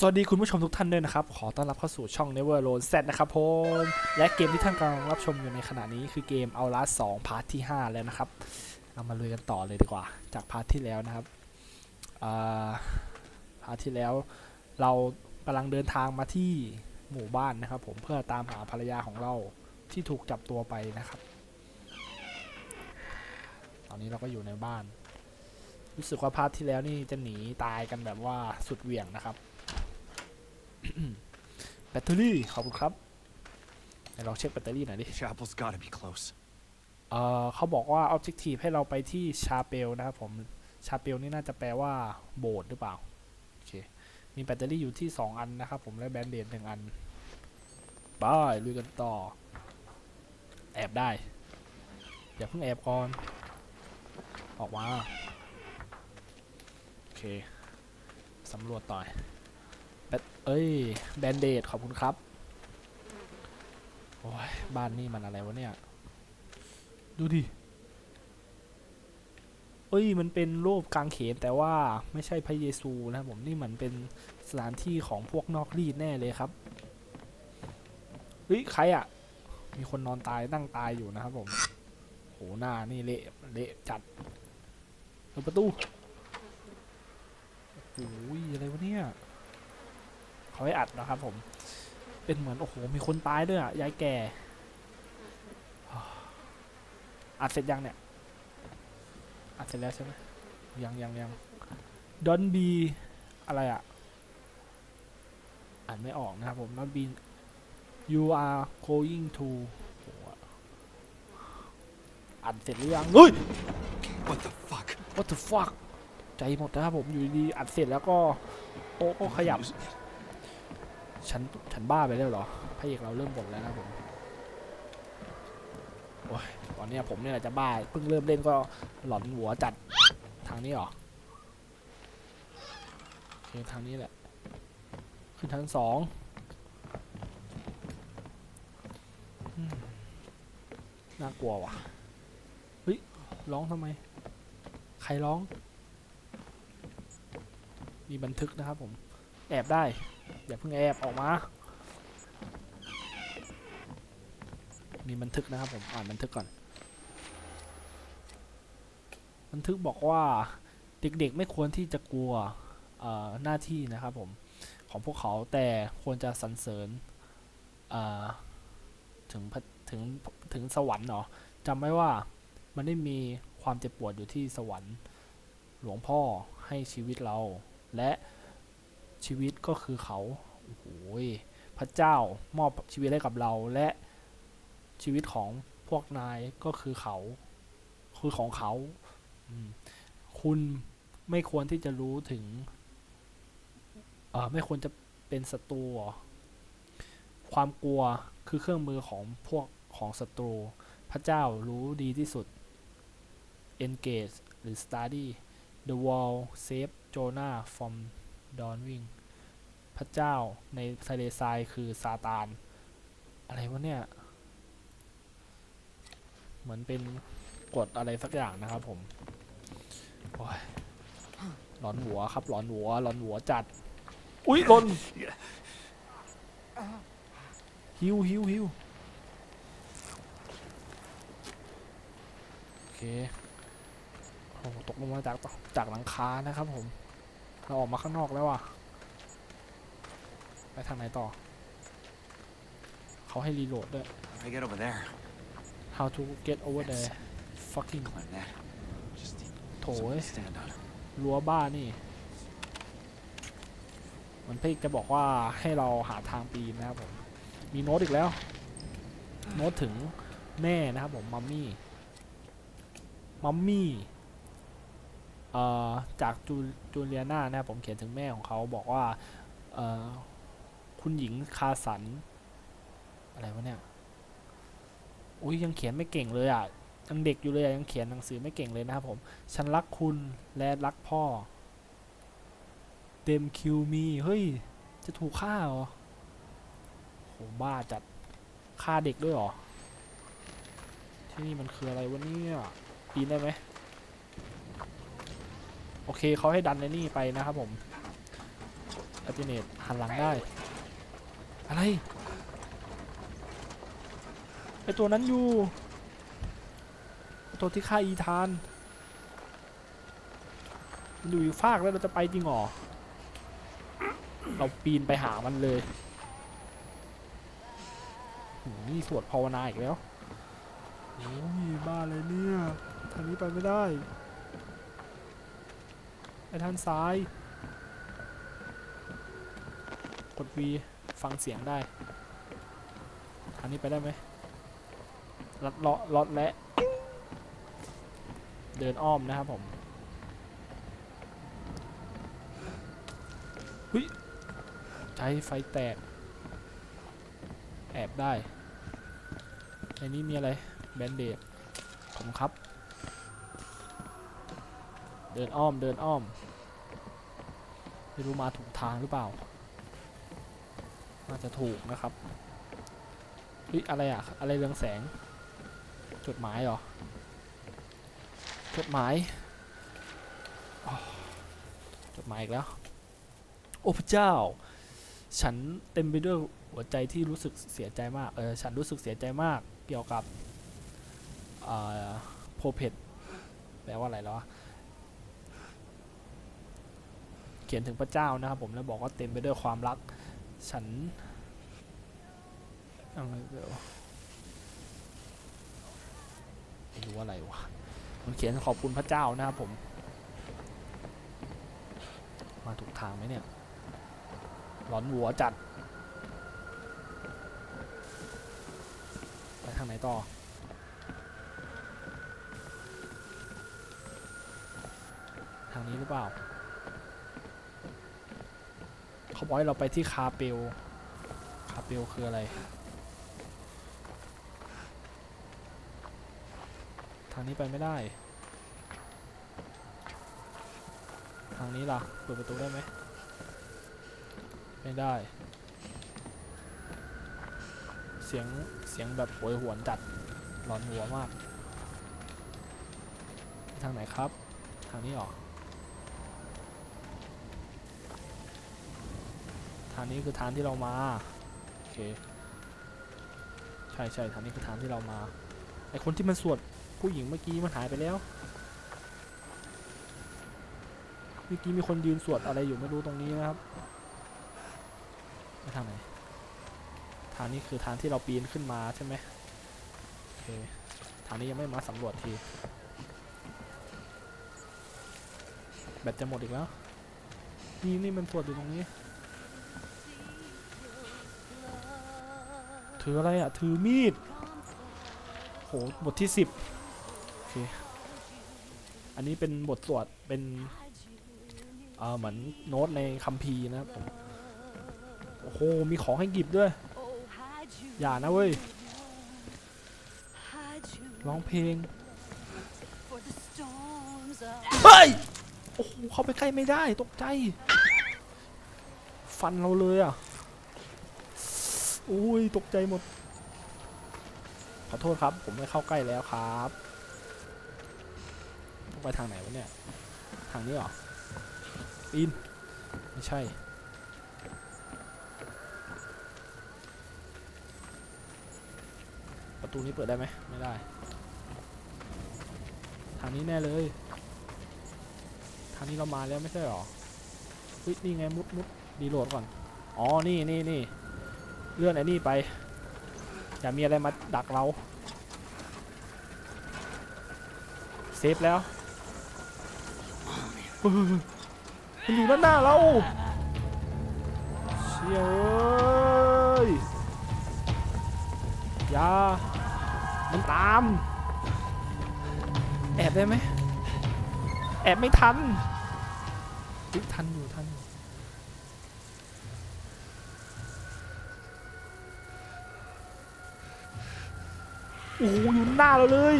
สวัสดีคุณผู้ชมทุกท่านด้วยนะครับ ขอต้อนรับเข้าสู่ช่อง Never Alone Z นะครับผม และเกมที่ท่านกำลังรับชมอยู่ในขณะนี้คือเกม Outlast 2 พาร์ทที่ 5 แล้วนะครับ เรามาลุยกันต่อเลยดีกว่า จากพาร์ทที่แล้วนะครับพาร์ทที่แล้ว เรากำลังเดินทางมาที่หมู่บ้านนะครับ ผมเพื่อตามหาภรรยาของเราที่ถูกจับตัวไปนะครับ ตอนนี้เราก็อยู่ในบ้าน รู้สึกว่าพาร์ทที่แล้วนี่จะหนีตายกันแบบว่าสุดเหวี่ยงนะครับ แบตเตอรี่ขอบคุณครับไหนลองเช็คแบตเตอรี่หน่อยดิ Chapel's gotta be close. เอ่อเขาบอกว่า objective ให้เราไปที่ชาเปลนะครับผมชาเปลนี่น่าจะแปลว่าโบสถ์หรือเปล่า โอเค มีแบตเตอรี่อยู่ที่ 2 อันนะครับผมและแบนเดดหนึ่งอันบายลุยกันต่อ แอบได้ อย่าเพิ่งแอบก่อน ออกมา โอเค สำรวจต่อยแบต เอ้ยแบนเดดขอบคุณครับ โอ้ย บ้านนี่มันอะไรวะเนี่ย ดูดิ เอ้ย มันเป็นรูปกางเขนแต่ว่าไม่ใช่พระเยซูนะครับผมนี่เหมือนเป็นสถานที่ของพวกนอกรีดแน่เลยครับ เฮ้ย ใครอะ่ะ มีคนนอนตายนั่งตายอยู่นะครับผมโหหน้านี่เละเละจัดเปิดประตูโอ้ยอะไรวะเนี่ย เขาให้อัดนะครับผม เป็นเหมือน โอ้โห มีคนตายด้วยอะ ยายแก่ อัดเสร็จยังเนี่ย อัดเสร็จแล้วใช่ไหมยังยังยัง Don't be อะไรอะอ่านไม่ออกนะครับผม Don't be you are going to โอ้โหอัดเสร็จหรือยังเฮ้ย What the fuck? what the fuck ใจหมดนะครับผมอยู่ดีๆอัดเสร็จแล้วก็โต๊ะก็ขยับ Use it. ฉันฉันบ้าไปแล้วเหรอพระเอกเราเริ่มบ่นแล้วนะผมโอ้ยตอนเนี้ยผมเนี่ยจะบ้าเพิ่งเริ่มเล่นก็หลอนหัวจัดทางนี้เหรอโอเคทางนี้แหละ ขึ้นชั้นสองน่ากลัวว่ะเฮ้ยร้องทำไม ใครร้อง มีบันทึกนะครับผม แอบได้ อย่าเพิ่งแอบออกมา มีบันทึกนะครับผมอ่านบันทึกก่อน บันทึกบอกว่าเด็กๆไม่ควรที่จะกลัวหน้าที่นะครับผมของพวกเขาแต่ควรจะสรรเสริญถึงถึงถึงสวรรค์เนาะจำไว้ว่ามันได้มีความเจ็บปวดอยู่ที่สวรรค์ หลวงพ่อให้ชีวิตเราและ ชีวิตก็คือเขาโอ้โหพระเจ้ามอบชีวิตให้กับเราและชีวิตของพวกนายก็คือเขา คือของเขา คุณไม่ควรที่จะรู้ถึงเออไม่ควรจะเป็นศัตรูความกลัวคือเครื่องมือของพวกของศัตรู พระเจ้ารู้ดีที่สุด engage หรือ study the wall save Jonah from drowning พระเจ้าในทะเลทรายคือซาตาน อะไรวะเนี่ย เหมือนเป็นกฎอะไรสักอย่างนะครับผมโอ้ยหลอนหัวครับหลอนหัวหลอนหัวจัด อุ้ยหลนฮิวฮิวฮิวโอเคโอ้ตกลงมาจากจากหลังคานะครับผม เราออกมาข้างนอกแล้วอะ ไปทางไหนต่อ เขาให้รีโหลดด้วย How do I get over there? how to get over there fucking Climb that. Just need โถ something ย to stand on. รั้วบ้านนี่ มันพี่จะบอกว่าให้เราหาทางปีนนะครับผม มีโน้ตอีกแล้ว โน้ตถึงแม่นะครับผม มัมมี่ มัมมี่เอ่อ จากจูจูเลียนานะครับผมเขียนถึงแม่ของเขาบอกว่าคุณหญิงคาสัน อะไรวะเนี่ยอุ้ยยังเขียนไม่เก่งเลยอะยังเด็กอยู่เลยอะยังเขียนหนังสือไม่เก่งเลยนะครับผม ฉันรักคุณและรักพ่อเต็มคิวมีเฮ้ย จะถูกฆ่าเหรอโหบ้าจัดฆ่าเด็กด้วยเหรอ ที่นี่มันคืออะไรวะเนี่ยปีนได้ไหม โอเคเขาให้ดันในนี่ไปนะครับผมอัติเนตหันหลังได้ อะไรไอตัวนั้นอยู่ ตัวที่ฆ่าอีธานมันอยู่อีกฟากแล้วเราจะไปจริงหรอ เราปีนไปหามันเลยนี่สวดภาวนาอีกแล้ว โอ้ยบ้าเลยเนี่ย ทางนี้ไปไม่ได้ ไปทางซ้าย กด V ฟังเสียงได้ทางนี้ไปได้ไหมลัดเลาะลอดและ เดินอ้อมนะครับผมเฮ้ยใช้ไฟแตก แอบได้ในนี้มีอะไร แบนเดดผมครับ เดินอ้อม เดินอ้อม ไม่รู้มาถูกทางหรือเปล่า น่าจะถูกนะครับเฮ้ยอะไรอะอะไรเรืองแสง จดหมายเหรอ จดหมาย จดหมายอีกแล้ว โอ้พระเจ้า ฉันเต็มไปด้วยหัวใจที่รู้สึกเสียใจมาก เออ ฉันรู้สึกเสียใจมากเกี่ยวกับโพเพดแปลว่าอะไรแล้ววะ เขียนถึงพระเจ้านะครับผมแล้วบอกว่าเต็มไปด้วยความรัก ฉันอะไรเดียวไม่รู้อะไรวะมันเขียนขอบคุณพระเจ้านะครับผม มาถูกทางไหมเนี่ย หลอนหัวจัด ไปทางไหนต่อทางนี้หรือเปล่า เขาบอกให้เราไปที่คาเปลคาเปลคืออะไร ทางนี้ไปไม่ได้ ทางนี้ล่ะ เปิดประตูได้ไหม ไม่ได้ เสียง เสียงแบบโหยหวนจัด หลอนหัวมาก ทางไหนครับ ทางนี้หรอ ทางนี้คือทางที่เรามา โอเค ใช่ใช่ทางนี้คือทางที่เรามา ไอคนที่มันสวดผู้หญิงเมื่อกี้มันหายไปแล้ว เมื่อกี้มีคนยืนสวดอะไรอยู่ไม่รู้ตรงนี้นะครับไปทางไหน ทางนี้คือทางที่เราปีนขึ้นมาใช่ไหมโอเค ทางนี้ยังไม่มาสำรวจที แบตจะหมดอีกแล้ว นี่นี่มันสวดอยู่ตรงนี้ ถืออะไรอะถือมีดโหบทที่สิบโอเคอันนี้เป็นบทสวดเป็นเออเหมือนโน้ตในคัมภีร์นะครับผมโอ้โหมีของให้หยิบด้วย อย่านะเว้ยร้องเพลงเฮ้ยโอ้โหเข้าไปใกล้ไม่ได้ตกใจ ฟันเราเลยอะ อุ้ยตกใจหมด ขอโทษครับ ผมไม่เข้าใกล้แล้วครับ ไปทางไหนวะเนี่ย ทางนี้หรอปีนไม่ใช่ ประตูนี้เปิดได้ไหม ไม่ได้ ทางนี้แน่เลย ทางนี้เรามาแล้วไม่ใช่หรอเฮ้ยนี่ไงมุดมุดดีโหลดก่อน อ๋อ นี่นี่นี่ เลื่อนไอ้นี่ไป อย่ามีอะไรมาดักเรา เซฟแล้วมันอยู่ด้านหน้าเราเชี่ยเอ้ยอย่ามันตาม แอบได้ไหมแอบไม่ทันทันอยู่ทันอยู่ โอ้โหอยู่หน้าเราเลย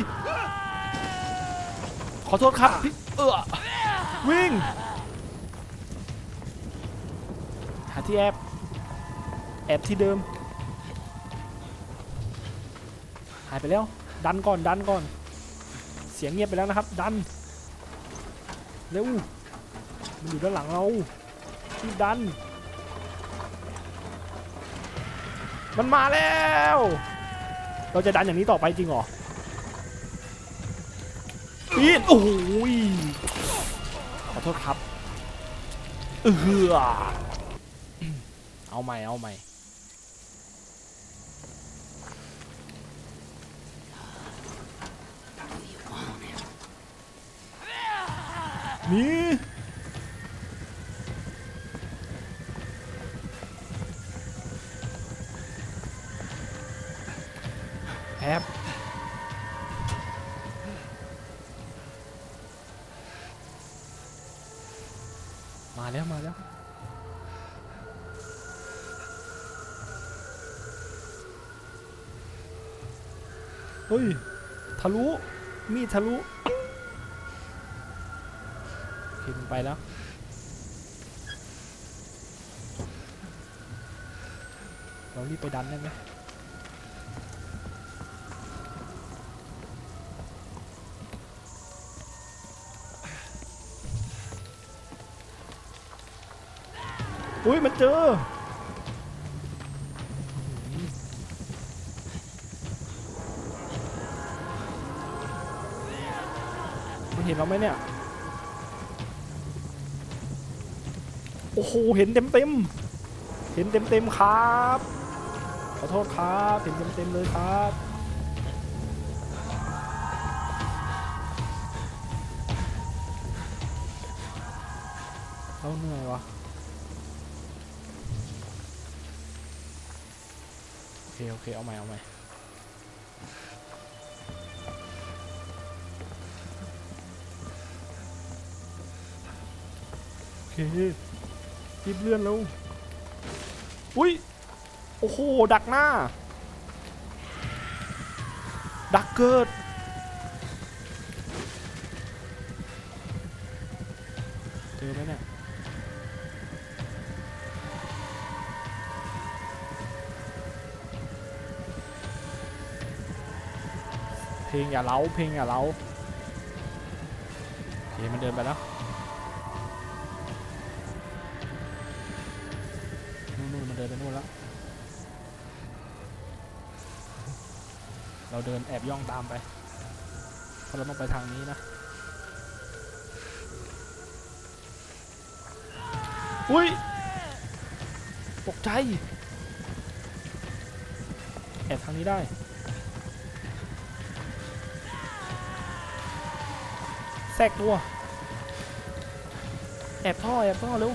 ขอโทษครับพี่เออวิ่ง หาที่แอบ แอบที่เดิม หายไปแล้ว ดันก่อนดันก่อน เสียงเงียบไปแล้วนะครับ ดัน เร็ว มันอยู่ด้านหลังเราที่ดัน มันมาแล้ว เราจะดันอย่างนี้ต่อไปจริงหรอปีนโอ้โหยขอโทษครับเออเอาใหม่เอาใหม่นี่ แอบมาแล้ว มาแล้ว เฮ้ย ทะลุ มีทะลุโอเคมันไปแล้วเรารีบไปดันได้ไหม อุ้ยมันเจอ มันเห็นเราไหมเนี่ย โอ้โห เห็นเต็มเต็ม เห็นเต็มเต็มครับ ขอโทษครับ เห็นเต็มเต็มเลยครับเราเหนื่อยวะ เคโอเคเอาใหม่เอาใหม่โอเครีบเลื่อนแล้วอุ้ยโอ้โหดักหน้า ดักเกิด ลงอย่าเล้าเพลงอย่าเล้าโอเคมันเดินไปแล้วนู่นนู่นมันเดินไปนู่นแล้วเราเดินแอบย่องตามไปเพราะเราต้องไปทางนี้นะอุ้ยตกใจแอบทางนี้ได้ แทรกตัว แอบท่อแอบท่อเร็ว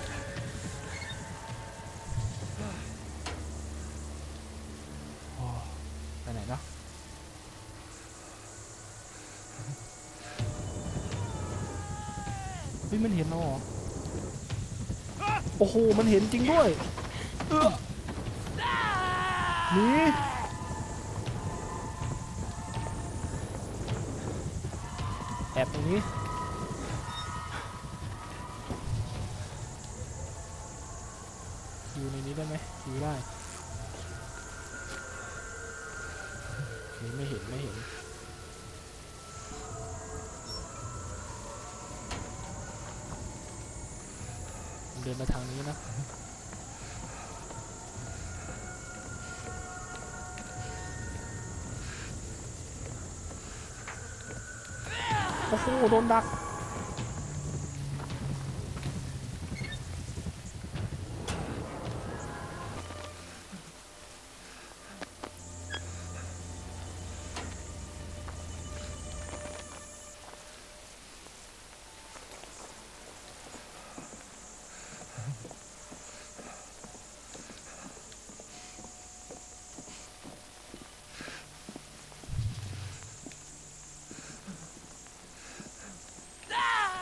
ไปไหนเนาะเฮ้ยมันเห็นเราเหรอ โอ้โห มันเห็นจริงด้วยเออหนีแอบตรงนี้นี้ได้ไหมอยู่ได้ โอเคไม่เห็นไม่เห็น เดินมาทางนี้น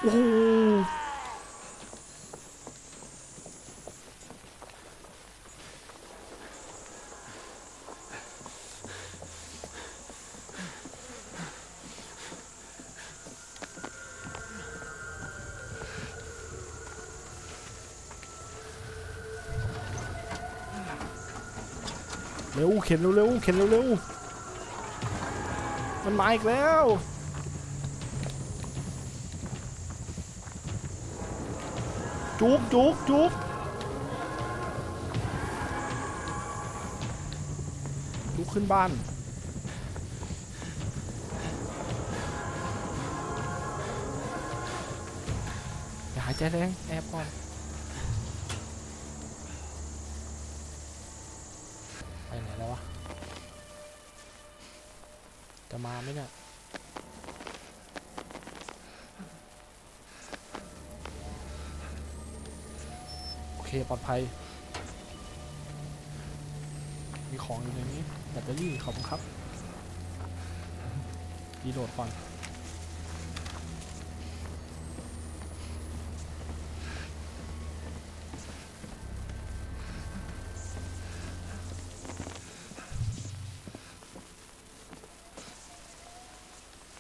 โอ้โหโดนดักโอ้โหเร็วเข็นเร็วเข็นเร็วมันมาอีกแล้ว จุกจุกจุกจุกขึ้นบ้านอย่าหายใจแรงแอบก่อนไปไหนแล้ววะจะมาไหมเนี่ย ปลอดภัย มีของอยู่ในนี้แบตเตอรี่ขอบคุณครับรีโหลดก่อน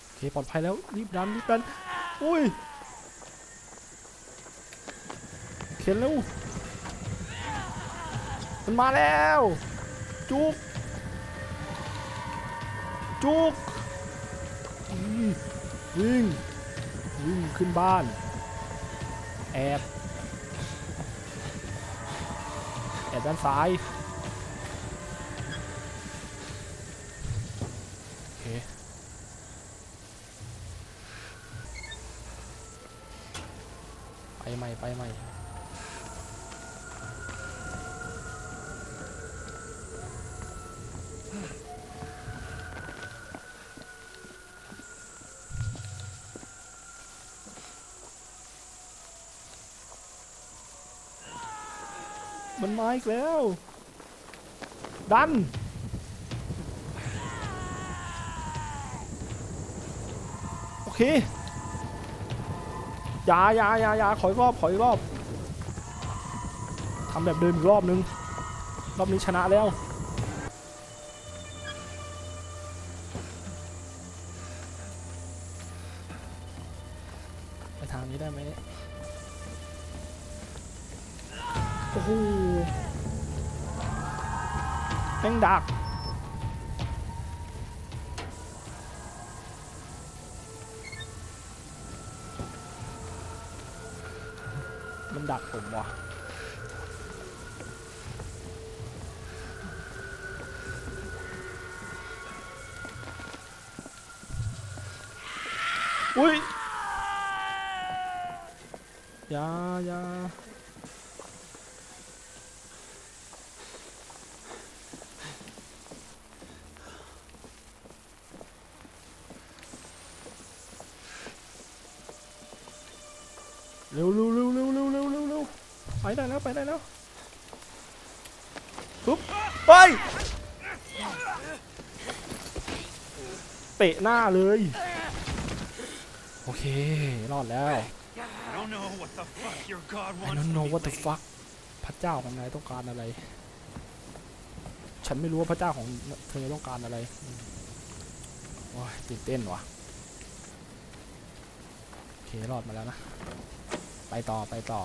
โอเคปลอดภัยแล้วรีบดันรีบดันอุ้ยเข็นเร็ว มันมาแล้ว จุก จุกวิ่งวิ่งขึ้นบ้าน แอบแอบด้านซ้ายไปใหม่ไปใหม่ มาอีกแล้ว ดัน โอเคยายายายาขออีกรอบขออีกรอบทำแบบเดิมอีกรอบนึง รอบนี้ชนะแล้ว ยาอยาเร็วเร็วเร็วเร็วเร็วเร็วเร็วเร็วไปได้แล้วไปได้แล้วปุ๊บไปเตะหน้าเลย โอเค รอดแล้ว I don't know what the fuck your god I wants don't from know me, what the lady. fuck พระเจ้าของนายต้องการอะไร ฉันไม่รู้ว่าพระเจ้าของเธอต้องการอะไรอืมโอ้ยตื่นเต้นว่ะโอเครอดมาแล้วนะ ไปต่อไปต่อ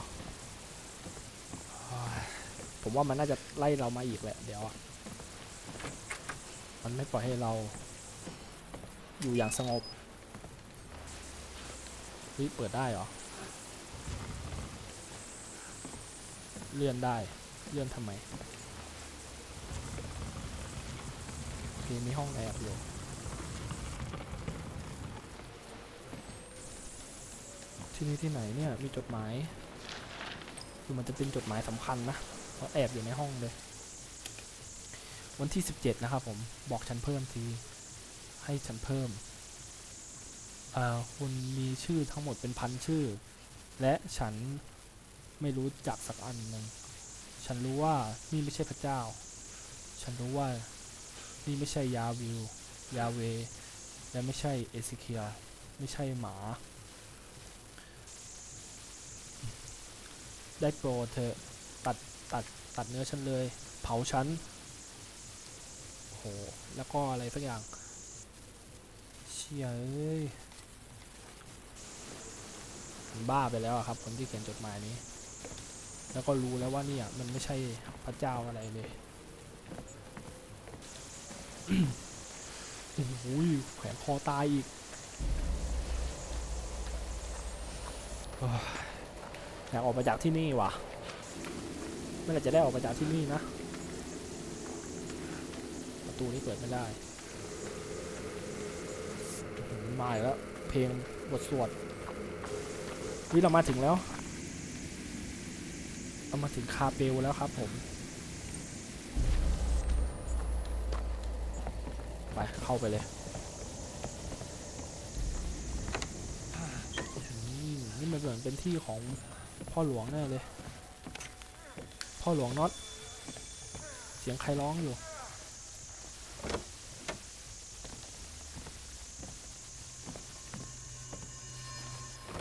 โอ้ยผมว่ามันน่าจะไล่เรามาอีกแหละเดี๋ยวอะมันไม่ปล่อยให้เรา อยู่อย่างสงบเฮ้ยเปิดได้เหรอ เลื่อนได้ เลื่อนทำไมเคมีห้องแอบอยู่ที่นี่ที่ไหนเนี่ย มีจดหมาย คือมันจะเป็นจดหมายสำคัญนะเพราะแอบอยู่ในห้องเลย วันที่ 17 นะครับผม บอกฉันเพิ่มที ให้ฉันเพิ่มอ่อคุณมีชื่อทั้งหมดเป็นพันชื่อ และฉัน ไม่รู้จักสักอันหนึ่งฉันรู้ว่านี่ไม่ใช่พระเจ้า ฉันรู้ว่านี่ไม่ใช่ยาวิวยาเว และไม่ใช่เอซิเคียไม่ใช่หมา ได้โปรเธอตัดตัดตัดเนื้อฉันเลย เผาฉันโหแล้วก็อะไรสักอย่าง เชี่ยเอ้ยบ้าไปแล้วครับคนที่เขียนจดหมายนี้ แล้วก็รู้แล้วว่าเนี่ยมันไม่ใช่พระเจ้าอะไรเลยโอ้โหแขวนคอตายอีกอยากออกมาจากที่นี่ว่ะเมื่อไหร่จะได้ออกมาจากที่นี่นะ ประตูนี้เปิดไม่ได้หมาแล้ว เพลงบทสวดวิเรามาถึงแล้ว เรามาถึงคาเปลแล้วครับผมไปเข้าไปเลยนี่มันเหมือนเป็นที่ของพ่อหลวงแน่เลย พ่อหลวงน็อต เสียงใครร้องอยู่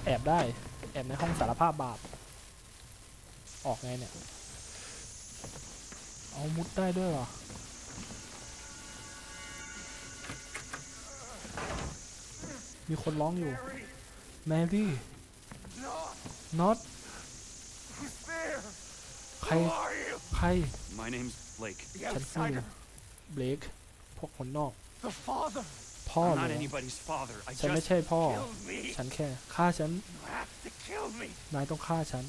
แอบได้ แอบในห้องสารภาพบาป ออกไงเนี่ย เอามุดได้ด้วยเหรอ มีคนร้องอยู่ แมรี่น็อต Who's there? ใคร Who are you? ใคร My name's Blake. The ฉันคือเบลกพวกคนนอก The father. พ่อ I'm เหร not อ anybody's father. I ฉันไม่ just ใช่พ่อ killed me. ฉันแค่ฆ่าฉัน You have to kill me. นายต้องฆ่าฉัน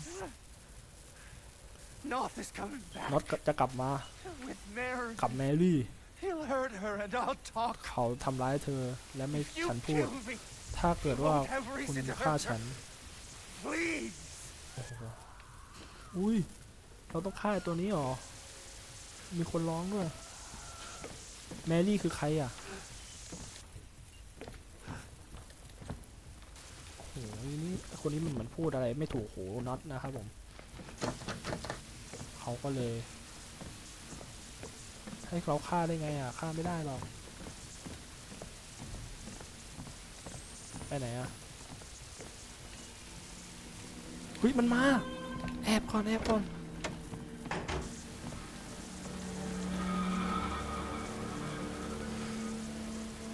Noth is coming back น็อตจะกลับมา with Mary. กับแมรี่ He'll hurt her and I'll talk. เขาทำร้ายเธอและไม่ You ฉันพูด kill me. ถ้าเกิดว่า Won't have คุณ reason to ฆ่า hurt ฉัน her. Please. โอ้โหอุ้ย เราต้องฆ่าไอ้ตัวนี้เหรอ มีคนร้องด้วย แมรี่คือใครอะ โอ้โหนี่คนนี้มันเหมือนพูดอะไรไม่ถูกหูน็อตนะครับผม เขาก็เลย ให้เราฆ่าได้ไงอะฆ่าไม่ได้หรอก ไปไหนอะเฮ้ยมันมา แอบก่อนแอบก่อน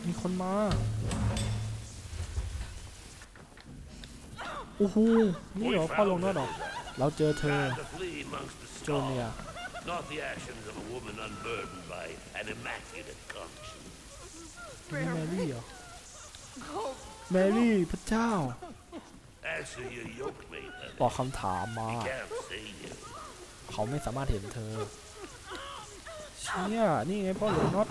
มีคนมา โอ้โห นี่เหรอพ่อลงนั่นเหรอ เราเจอเธอ Tried to flee amongst the โจเนีย stars, not the actions of a woman unburdened by an immaculate conscience. นี่แมรี่เหรอ แมรี่พระเจ้า Answer your yoke mate, honey. ตอบคำถามมา Can't see you. เขาไม่สามารถเห็นเธอ เชี่ย นี่ไงพ่อหลวงน็อต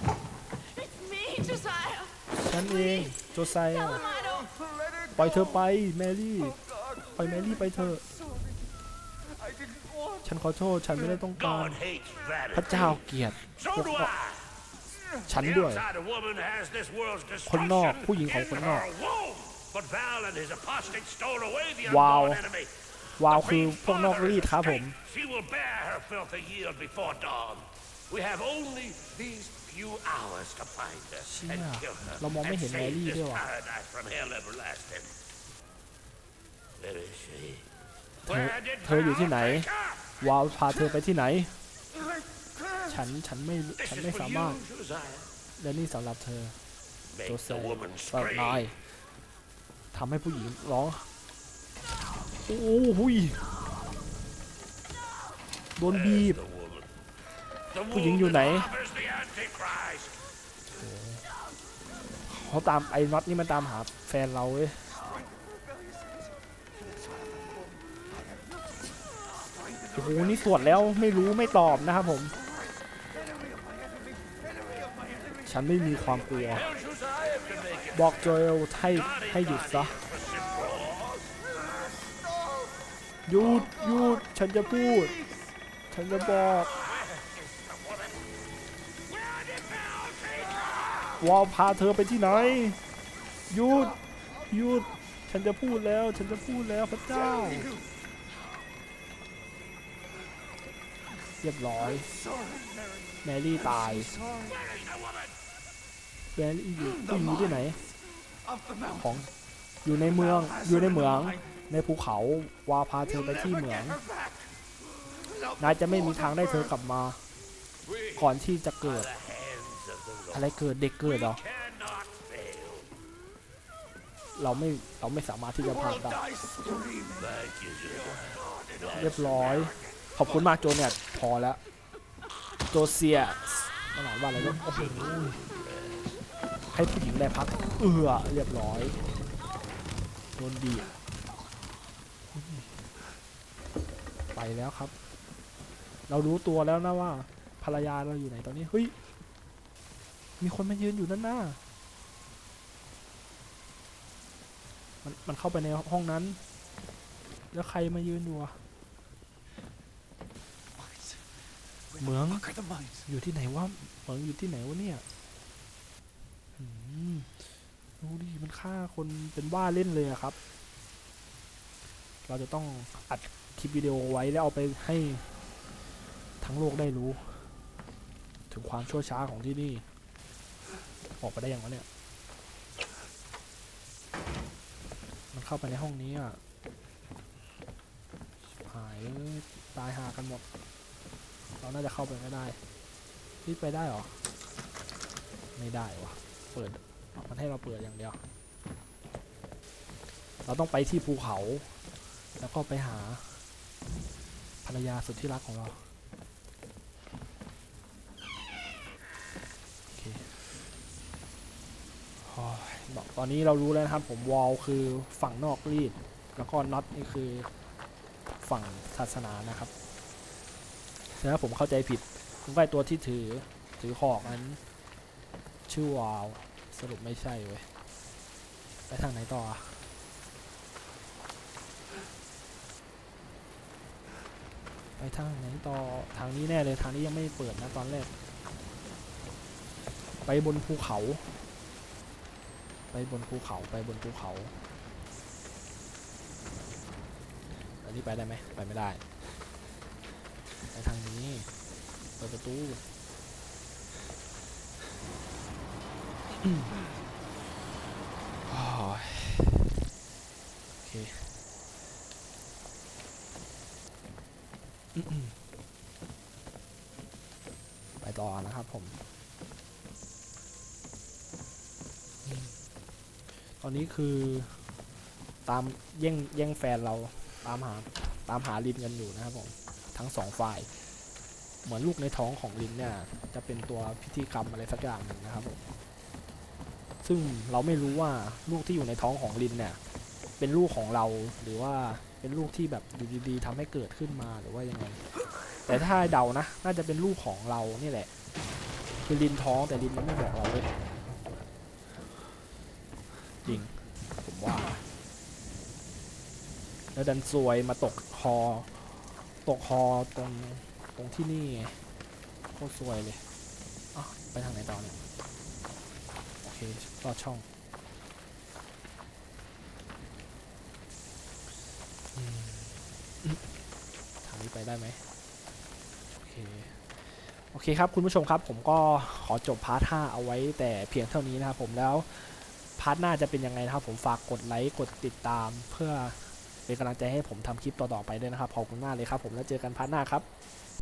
It's me, Josiah. ฉันเอง โจไซ Tell อะ him I don't. Let her ปล่อยเธอไป แมรี่ go. God, ปล่อยแมรี่ไปเถอะ ฉันขอโทษ ฉันไม่ได้ต้องการ God hates พระ vanity. เจ้าเกลียด So do I. ฉัน The ด้วย outsider woman has this world's คนนอก destruction ผู้หญิงของ in คนนอก her womb. But Val and his apostate stole away the Wow. unborn enemy. วาว The คือ Queen's พวกนอก father รี has ดครับผม escaped. She will bear her filthy yield before dawn. We have only these few hours to find her เชี่ย and kill her เรามองไม่ and เห็นแม save รี่ this ด้วยว่ะ paradise from hell everlasting. Where is she? เธอ Where did เธออยู่ที่ไหน Val take her? วาวพาเธอไปที่ไหน I can't. ฉันฉันไม่ This ฉัน is ไม่ for สามารถ you, Josiah. และนี่สำหรับเธอ Make โจไซ the woman เปิดนาย scream. ทำให้ผู้หญิงร้องโอ้โหยโดนบีบ The woman. The ผู้หญิง womb อยู่ไหน that harbors the Antichrist. เขาตามไอ้น็อตนี่มันตามหาแฟนเราเว้ย โอ้โหนี่สวดแล้วไม่รู้ไม่ตอบนะครับผม ฉันไม่มีความกลัว บอกโจเอลให้ให้หยุดซะหยุดหยุดฉันจะพูด ฉันจะบอกวอลพาเธอไปที่ไหนหยุดหยุด ฉันจะพูดแล้ว ฉันจะพูดแล้วพระเจ้า เรียบร้อย แมรี่ตายแมรี่อยู่ผู้หญิงอยู่ที่ไหน ของ อยู่ในเมือง อยู่ในเหมือง ในภูเขา วาพาเธอไปที่เหมือง นายจะไม่มีทางได้เธอกลับมา ก่อนที่จะเกิด อะไรเกิด เด็กเกิดเหรอ เราไม่ เราไม่สามารถที่จะผ่านได้ เรียบร้อย ขอบคุณมากโจเนี่ยพอแล้ว โจเซียสมันอ่านว่าอะไรวะโอ้โหให้ผู้หญิงได้พัก เอือเรียบร้อยโดนบีไปแล้วครับ เรารู้ตัวแล้วนะว่า ภรรยาเราอยู่ไหนตอนนี้ เฮ้ย มีคนมายืนอยู่ด้านหน้า มันมันเข้าไปในห้องนั้น แล้วใครมายืนอยู่อะ Where Mượn. the fuck are the mines? อยู่ที่ไหนวะเหมืองอยู่ที่ไหนวะเนี่ยอืมดูดิมันฆ่าคนเป็นบ้าเล่นเลยอะครับ เราจะต้องอัดคลิปวิดีโอไว้แล้วเอาไปให้ทั้งโลกได้รู้ ถึงความชั่วช้าของที่นี่ ออกไปได้ยังวะเนี่ย มันเข้าไปในห้องนี้อะชิบหายเลยตายหากันหมด เราน่าจะเข้าไปไม่ได้นี่ไปได้หรอ ไม่ได้วะเปิดมันให้เราเปิดอย่างเดียว เราต้องไปที่ภูเขา แล้วก็ไปหาภรรยาสุดที่รักของเราโอ้ยบอกตอนนี้เรารู้แล้วนะครับผมวอลคือฝั่งนอกรีด แล้วก็น็อตนี่คือฝั่งศาสนานะครับ แต่ถ้าผมเข้าใจผิดผมไอตัวที่ถือถือหอกนั้น ชื่อวาว สรุปไม่ใช่เว้ย ไปทางไหนต่อไปทางไหนต่อทางนี้แน่เลยทางนี้ยังไม่เปิดนะตอนแรก ไปบนภูเขา ไปบนภูเขาไปบนภูเขา อันนี้ไปได้ไหมไปไม่ได้ ไปทางนี้ เปิดประตูโอ้ยโอเคไปต่อนะครับผมอืมตอนนี้คือตามแย่งแย่งแฟนเราตามหาตามหาลินกันอยู่นะครับผม ทั้งสองฝ่าย เหมือนลูกในท้องของลินเนี่ยจะเป็นตัวพิธีกรรมอะไรสักอย่างหนึ่งนะครับผมซึ่งเราไม่รู้ว่าลูกที่อยู่ในท้องของลินเนี่ยเป็นลูกของเราหรือว่าเป็นลูกที่แบบอยู่ดีๆทำให้เกิดขึ้นมาหรือว่ายังไง แต่ถ้าเดานะ น่าจะเป็นลูกของเรานี่แหละ คือลินท้องแต่ลินมันไม่บอกเราเลยจริง ผมว่า แล้วดันซวยมาตกคอ ตกคอตรงตรงที่นี่โคตรซวยเลยอะไปทางไหนต่อเนี่ย โอเคลอดช่องทางนี้ไปได้ไหมโอเคโอเคครับคุณผู้ชมครับผมก็ขอจบพาร์ท5เอาไว้แต่เพียงเท่านี้นะครับผมแล้วพาร์ทหน้าจะเป็นยังไงนะครับผมฝากกดไลค์กดติดตามเพื่อ เป็นกำลังใจให้ผมทำคลิปต่อๆไปด้วยนะครับขอบคุณมากเลยครับผมแล้วเจอกันพาร์ทหน้าครับ